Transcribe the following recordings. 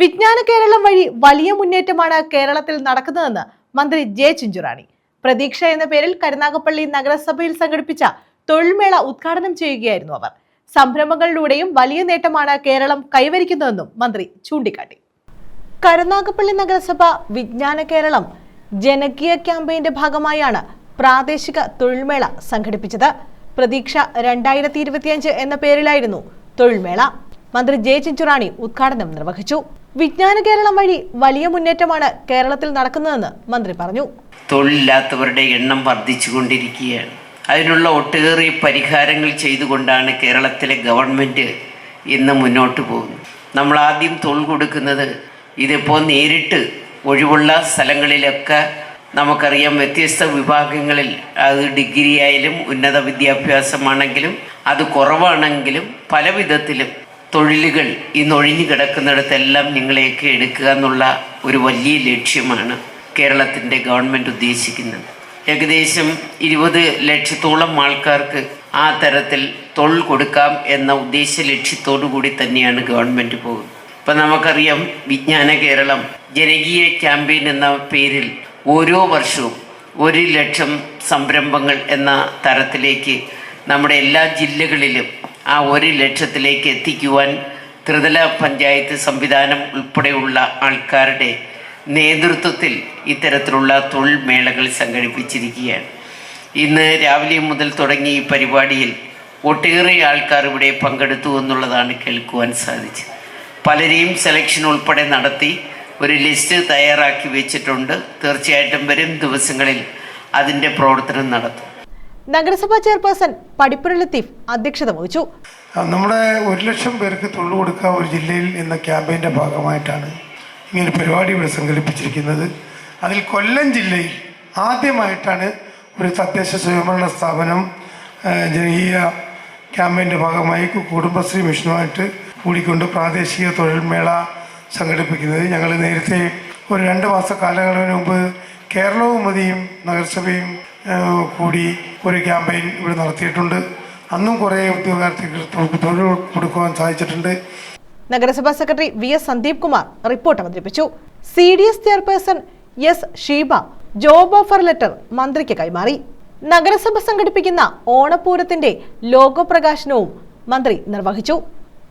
വിജ്ഞാന കേരളം വഴി വലിയ മുന്നേറ്റമാണ് കേരളത്തിൽ നടക്കുന്നതെന്ന് മന്ത്രി ജെ ചിഞ്ചുറാണി. പ്രതീക്ഷ എന്ന പേരിൽ കരുനാഗപ്പള്ളി നഗരസഭയിൽ സംഘടിപ്പിച്ച തൊഴിൽമേള ഉദ്ഘാടനം ചെയ്യുകയായിരുന്നു അവർ. സംരംഭങ്ങളിലൂടെയും വലിയ നേട്ടമാണ് കേരളം കൈവരിക്കുന്നതെന്നും മന്ത്രി ചൂണ്ടിക്കാട്ടി. കരുനാഗപ്പള്ളി നഗരസഭ വിജ്ഞാന കേരളം ജനകീയ ക്യാമ്പയിന്റെ ഭാഗമായാണ് പ്രാദേശിക തൊഴിൽമേള സംഘടിപ്പിച്ചത്. പ്രതീക്ഷ രണ്ടായിരത്തി ഇരുപത്തിയഞ്ച് എന്ന പേരിലായിരുന്നു തൊഴിൽമേള. മന്ത്രി ജെ ചിഞ്ചുറാണി ഉദ്ഘാടനം നിർവഹിച്ചു. വിജ്ഞാന കേരളം വഴി വലിയ മുന്നേറ്റമാണ് കേരളത്തിൽ നടക്കുന്നതെന്ന് മന്ത്രി പറഞ്ഞു. തൊഴിലില്ലാത്തവരുടെ എണ്ണം വർദ്ധിച്ചുകൊണ്ടിരിക്കുകയാണ്. അതിനുള്ള ഒട്ടേറെ പരിഹാരങ്ങൾ ചെയ്തുകൊണ്ടാണ് കേരളത്തിലെ ഗവൺമെന്റ് ഇന്ന് മുന്നോട്ട് പോകുന്നത്. നമ്മൾ ആദ്യം തൊഴിൽ കൊടുക്കുന്നത് ഇതിപ്പോൾ നേരിട്ട് ഒഴിവുള്ള സ്ഥലങ്ങളിലൊക്കെ നമുക്കറിയാം വ്യത്യസ്ത വിഭാഗങ്ങളിൽ അത് ഡിഗ്രി ആയാലും ഉന്നത വിദ്യാഭ്യാസമാണെങ്കിലും അത് കുറവാണെങ്കിലും പല വിധത്തിലും തൊഴിലുകൾ ഇന്ന് കിടക്കുന്നിടത്തെല്ലാം നിങ്ങളെയൊക്കെ എടുക്കുക എന്നുള്ള ഒരു വലിയ ലക്ഷ്യമാണ് കേരളത്തിന്റെ ഗവൺമെന്റ് ഉദ്ദേശിക്കുന്നത്. ഏകദേശം ഇരുപത് ലക്ഷത്തോളം ആൾക്കാർക്ക് ആ തരത്തിൽ തൊഴിൽ കൊടുക്കാം എന്ന ഉദ്ദേശ ലക്ഷ്യത്തോടു കൂടി തന്നെയാണ് ഗവൺമെന്റ് പോകുന്നത്. ഇപ്പം നമുക്കറിയാം വിജ്ഞാന കേരളം ജനകീയ ക്യാമ്പയിൻ എന്ന പേരിൽ ഓരോ വർഷവും ഒരു ലക്ഷം സംരംഭങ്ങൾ എന്ന തരത്തിലേക്ക് നമ്മുടെ എല്ലാ ജില്ലകളിലും ആ ഒരു ലക്ഷത്തിലേക്ക് എത്തിക്കുവാൻ ത്രിതല പഞ്ചായത്ത് സംവിധാനം ഉൾപ്പെടെയുള്ള ആൾക്കാരുടെ നേതൃത്വത്തിൽ ഇത്തരത്തിലുള്ള തൊഴിൽ മേളകൾ സംഘടിപ്പിച്ചിരിക്കുകയാണ്. ഇന്ന് രാവിലെ മുതൽ തുടങ്ങിയ ഈ പരിപാടിയിൽ ഒട്ടേറെ ആൾക്കാർ ഇവിടെ പങ്കെടുത്തു എന്നുള്ളതാണ് കേൾക്കുവാൻ സാധിച്ചത്. പലരെയും സെലക്ഷൻ ഉൾപ്പെടെ നടത്തി ഒരു ലിസ്റ്റ് തയ്യാറാക്കി വെച്ചിട്ടുണ്ട്. തീർച്ചയായിട്ടും വരും ദിവസങ്ങളിൽ അതിന്റെ പ്രവർത്തനം നടത്തും. നഗരസഭാ ചെയർപേഴ്സൺ പടിപ്പുര ലത്തീഫ് അധ്യക്ഷത വഹിച്ചു. നമ്മുടെ ഒരു ലക്ഷം പേർക്ക് തൊഴിൽ കൊടുക്കുക ഒരു ജില്ലയിൽ എന്ന ക്യാമ്പയിന്റെ ഭാഗമായിട്ടാണ് ഇങ്ങനെ പരിപാടി ഇവിടെ സംഘടിപ്പിച്ചിരിക്കുന്നത്. അതിൽ കൊല്ലം ജില്ലയിൽ ആദ്യമായിട്ടാണ് ഒരു തദ്ദേശ സ്വയംഭരണ സ്ഥാപനം ജനകീയ ക്യാമ്പയിന്റെ ഭാഗമായി കുടുംബശ്രീ മിഷനുമായിട്ട് കൂടിക്കൊണ്ട് പ്രാദേശിക തൊഴിൽമേള സംഘടിപ്പിക്കുന്നത്. ഞങ്ങൾ നേരത്തെ ഒരു രണ്ട് മാസ കാലയളവിന് മുമ്പ് കേരളവും മതിയും നഗരസഭയും കൂടി ഒരു ക്യാമ്പയിൻ ഇവിടെ നടത്തിയിട്ടുണ്ട്. അന്നും കുറേ ഉദ്യോഗാർത്ഥികൾക്ക് തൊഴിൽ കൊടുക്കുവാൻ സാധിച്ചിട്ടുണ്ട്. നഗരസഭാ secretary V S Sandeep Kumar report അവതരിപ്പിച്ചു. C D S chairperson S Sheeba job offer letter മന്ത്രിക്ക് കൈമാറി. നഗരസഭ സംഘടിപ്പിക്കുന്ന ഓണപൂരത്തിന്റെ ലോഗോ പ്രകാശനവും മന്ത്രി നിർവഹിച്ചു.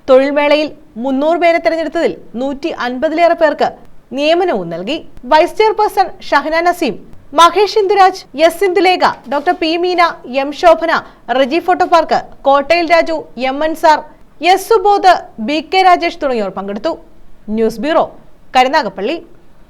തൊഴിൽമേളയിൽ മുന്നൂറ് പേരെ തെരഞ്ഞെടുത്തതിൽ നൂറ്റി അൻപതിലേറെ പേർക്ക് നിയമനവും നൽകി. Vice chairperson Shahana Naseem Mahesh Induraj S Indulekha doctor P Meena M Shobhana Reji photo park Kottayil Raju M N sir S Subodh B K Rajesh തുടങ്ങിയവർ പങ്കെടുത്തു. News bureau Karunagappally.